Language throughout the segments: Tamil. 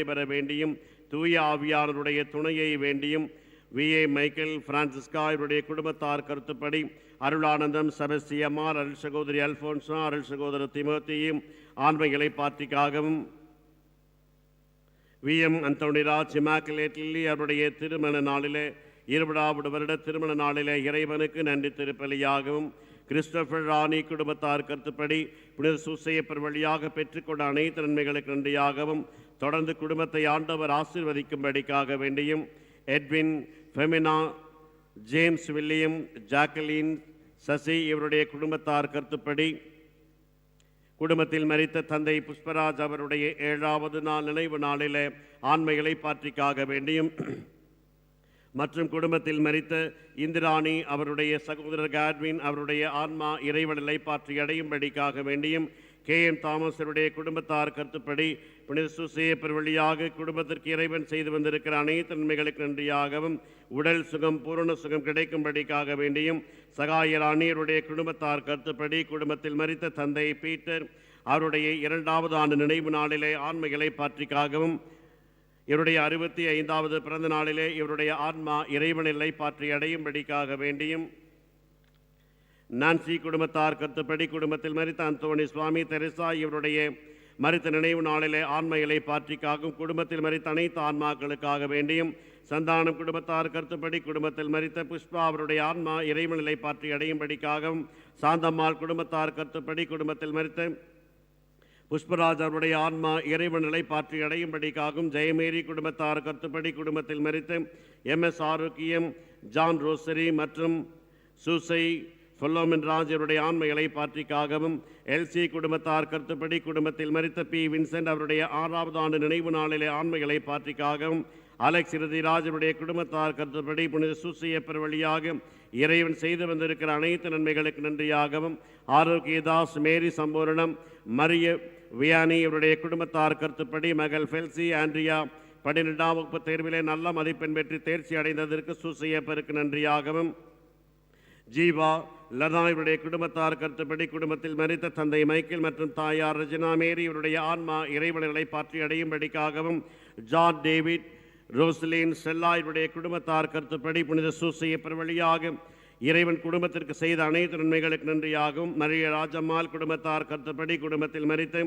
பெற வேண்டியும் தூய ஆவியானவருடைய துணையை வேண்டியும் வி. ஏ. மைக்கேல் பிரான்சிஸ்கா இவருடைய குடும்பத்தார் கருத்துப்படி அருளானந்தம் செபஸ்தியமார் அருள் சகோதரி அல்போன்சா அருள் சகோதரர் திமோத்தியும் ஆண்மைகளை பார்த்திக்காகவும் வி. எம். அந்தோனிராஜ் இமாக்கலேட்லி அவருடைய திருமண நாளிலே இருபதாவது வருட திருமண நாளிலே இறைவனுக்கு நன்றி திருப்பலியாகவும் கிறிஸ்டோபர் ராணி குடும்பத்தார் கருத்துப்படி புனித சூசையப்பர் வழியாக பெற்றுக்கொண்ட அனைத்து நன்மைகளுக்கு நன்றியாகவும் தொடர்ந்து குடும்பத்தை ஆண்டவர் ஆசிர்வதிக்கும்படிக்காக வேண்டியும் Edwin Femina James William Jacqueline Sasi இவருடைய குடும்பத்தார் கருத்துப்படி குடும்பத்தில் மறித்த தந்தை புஷ்பராஜ் அவருடைய ஏழாவது நாள் நினைவு நாளில் ஆண்மைகளை பாற்றிக்காக வேண்டியும் மற்றும் குடும்பத்தில் மறித்த இந்திராணி அவருடைய சகோதரர் காட்வின் அவருடைய ஆன்மா இறைவன் பாற்றி அடையும்படிக்காக வேண்டியும் கே. எம். தாமஸருடைய குடும்பத்தார் கருத்துப்படி புனித சுசேப்பர் வழியாக குடும்பத்திற்கு இறைவன் செய்து வந்திருக்கிற அனைத்து நன்மைகளுக்கு நன்றியாகவும் உடல் சுகம் பூரண சுகம் கிடைக்கும்படிக்காக வேண்டியும் சகாயர் அணியருடைய குடும்பத்தார் கருத்துப்படி குடும்பத்தில் மறித்த தந்தை பீட்டர் அவருடைய இரண்டாவது ஆண்டு நினைவு நாளிலே ஆண்மைகளை பாற்றிக்காகவும் இவருடைய அறுபத்தி ஐந்தாவது பிறந்த நாளிலே இவருடைய ஆன்மா இறைவனில்லை பாற்றி அடையும்படிக்காக வேண்டியும் நான்சி குடும்பத்தார் கருத்துப்படி குடும்பத்தில் மறித்த அந்தோணி சுவாமி தெரசா இவருடைய மறித்த நினைவு நாளிலே ஆண்மைகளை பாற்றிக்காகவும் குடும்பத்தில் மறித்த அனைத்து ஆன்மாக்களுக்காக வேண்டியும் சந்தானம் குடும்பத்தார் கருத்துப்படி குடும்பத்தில் மறித்த புஷ்பா அவருடைய ஆன்மா இறைவனிலை பாற்றி அடையும்படிக்காகவும் சாந்தம்மாள் குடும்பத்தார் கருத்துப்படி குடும்பத்தில் மறித்த புஷ்பராஜ் அவருடைய ஆன்மா இறைவன் நிலை பாற்றி அடையும்படிக்காகவும் ஜெயமேரி குடும்பத்தார் கருத்துப்படி குடும்பத்தில் மறித்த M S Arokkiyam John Rosary மற்றும் சூசை ஃபொல்லோமின் ராஜ் அவருடைய ஆண்மைகளை பாற்றிக்காகவும் எல்சி குடும்பத்தார் கருத்துப்படி குடும்பத்தில் மறித்த பி. வின்சென்ட் அவருடைய ஆறாவது ஆண்டு நினைவு நாளிலே ஆண்மைகளை பாற்றிக்காகவும் அலெக்ஸ் இறுதிராஜ் அவருடைய குடும்பத்தார் கருத்துப்படி புனித சுசியப்பர் வழியாக இறைவன் செய்து வந்திருக்கிற அனைத்து நன்மைகளுக்கு நன்றியாகவும் Arockiadas Mary Sampooranam Maria Vianney இவருடைய குடும்பத்தார் கருத்துப்படி மகள் ஃபெல்சி ஆண்ட்ரியா பன்னிரெண்டாம் வகுப்பு தேர்விலே நல்ல மதிப்பெண் பெற்று தேர்ச்சி அடைந்ததற்கு சூசையப்பருக்கு நன்றியாகவும் ஜீவா லதா இவருடைய குடும்பத்தார் கருத்துப்படி குடும்பத்தில் மறித்த தந்தை மைக்கேல் மற்றும் தாயார் ரஜினா மேரி இவருடைய ஆன்மா இறைவனர்களை பற்றி அடையும்படிக்காகவும் ஜான் டேவிட் ரோஸ்லின் செல்லா இவருடைய குடும்பத்தார் கருத்துப்படி புனித சூசையப்பர் வழியாக இறைவன் குடும்பத்திற்கு செய்த அனைத்து நன்மைகளுக்கு நன்றியாகவும் மரிய ராஜம்மாள் குடும்பத்தார் கருத்துப்படி குடும்பத்தில் மறித்து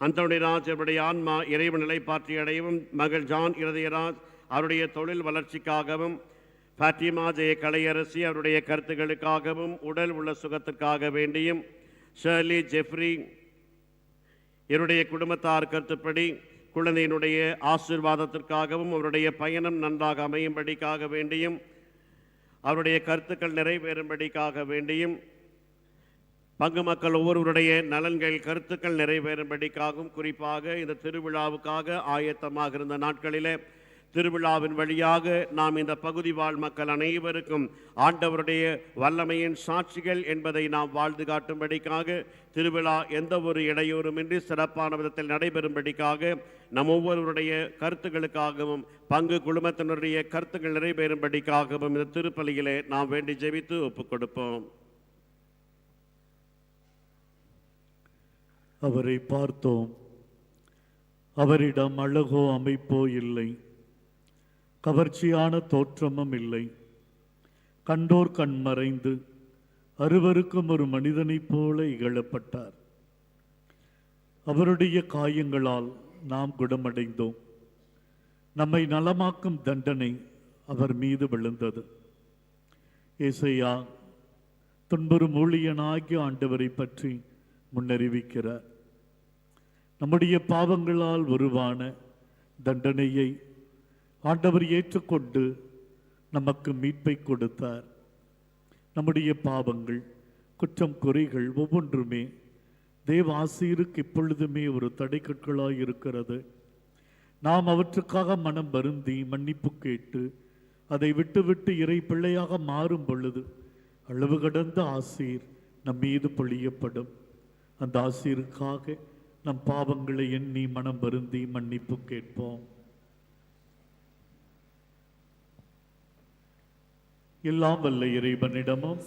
அந்தோணிராஜ் அவருடைய ஆன்மா இறைவன் நிலை பாற்றி அடையவும் மகள் ஜான் இருதயராஜ் அவருடைய தொழில் வளர்ச்சிக்காகவும் பாத்திமா ஜெய கலையரசி அவருடைய கருத்துக்களுக்காகவும் உடல் உள்ள சுகத்திற்காக வேண்டியும் ஷர்லி ஜெஃப்ரி இவருடைய குடும்பத்தார் கருத்துப்படி குழந்தையினுடைய ஆசீர்வாதத்திற்காகவும் அவருடைய பயணம் நன்றாக அமையும்படிக்காக வேண்டியும் அவருடைய கருத்துக்கள் நிறைவேறும்படிக்காக வேண்டியும் பங்கு மக்கள் ஒவ்வொருவருடைய நலன்கள் கருத்துக்கள் நிறைவேறும்படிக்காகவும் குறிப்பாக இந்த திருவிழாவுக்காக ஆயத்தமாக இருந்த நாட்களிலே திருவிழாவின் வழியாக நாம் இந்த பகுதி வாழ் மக்கள் அனைவருக்கும் ஆண்டவருடைய வல்லமையின் சாட்சிகள் என்பதை நாம் வாழ்ந்து காட்டும்படிக்காக திருவிழா எந்த ஒரு இடையூறுமின்றி சிறப்பான விதத்தில் நடைபெறும்படிக்காக நம் ஒவ்வொருவருடைய கருத்துக்களுக்காகவும் பங்கு குழுமத்தினருடைய கருத்துக்கள் நிறைவேறும்படிக்காகவும் இந்த திருப்பலியிலே நாம் வேண்டி ஜெபித்து ஒப்புக் கொடுப்போம் அவரை பார்த்தோம். அவரிடம் அழகோ அமைப்போ இல்லை. கவர்ச்சியான தோற்றமும் இல்லை. கண்டோர் கண் மறைந்து அருவருக்கும் ஒரு மனிதனைப் போல இகழப்பட்டார். அவருடைய காயங்களால் நாம் குணமடைந்தோம். நம்மை நலமாக்கும் தண்டனை அவர் மீது விழுந்தது. ஏசையா துன்புறும் ஊழியனாகிய ஆண்டவரை பற்றி முன்னறிவிக்கிறார். நம்முடைய பாவங்களால் உருவான தண்டனையை ஆண்டவர் ஏற்றுக்கொண்டு நமக்கு மீட்பை கொடுத்தார். நம்முடைய பாவங்கள் குற்றம் குறைகள் ஒவ்வொன்றுமே தேவ ஆசிரியருக்கு இப்பொழுதுமே ஒரு தடைக்கற்களாய் இருக்கிறது. நாம் அவற்றுக்காக மனம் வருந்தி மன்னிப்பு கேட்டு அதை விட்டுவிட்டு இறை பிள்ளையாக மாறும் பொழுது அளவு கடந்த ஆசீர் நம் மீது பொழியப்படும். அந்த ஆசீருக்காக நம் பாவங்களை எண்ணி மனம் வருந்தி மன்னிப்பு கேட்போம். எல்லாம் வல்ல இறைவனிடமும்.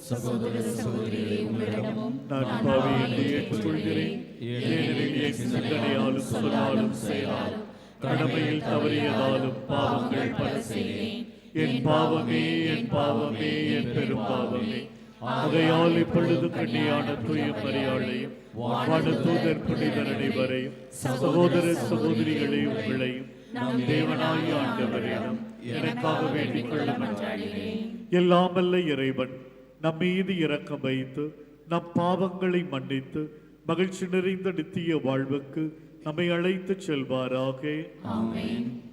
நான் பாவி என்று ஏற்றுக்கொள்கிறேன். ஏனெனில் சிந்தனையாலும் சொல்லாலும் செயலாலும் கடமையில் தவறியதாலும் பாவங்கள் பல செய்தேன் என் பாவமே என் பாவமே என் பெரும் பாவமே. ஆகையால் இப்பொழுது கண்ணியான தூய மரியாளையும் வான தூதர் புனிதர் அனைவரையும் சகோதர சகோதரிகளை உங்களையும் நம் தேவனாய் ஆண்டவரிடம் எனக்காக வேண்டிக் கொள்ளும் எல்லாமல்ல இறைவன் நம் மீது இறக்கம் வைத்து நம் பாவங்களை மன்னித்து மகிழ்ச்சி நிறைந்த நித்திய வாழ்வுக்கு நம்மை அழைத்துச் செல்வாராக. ஆமென்.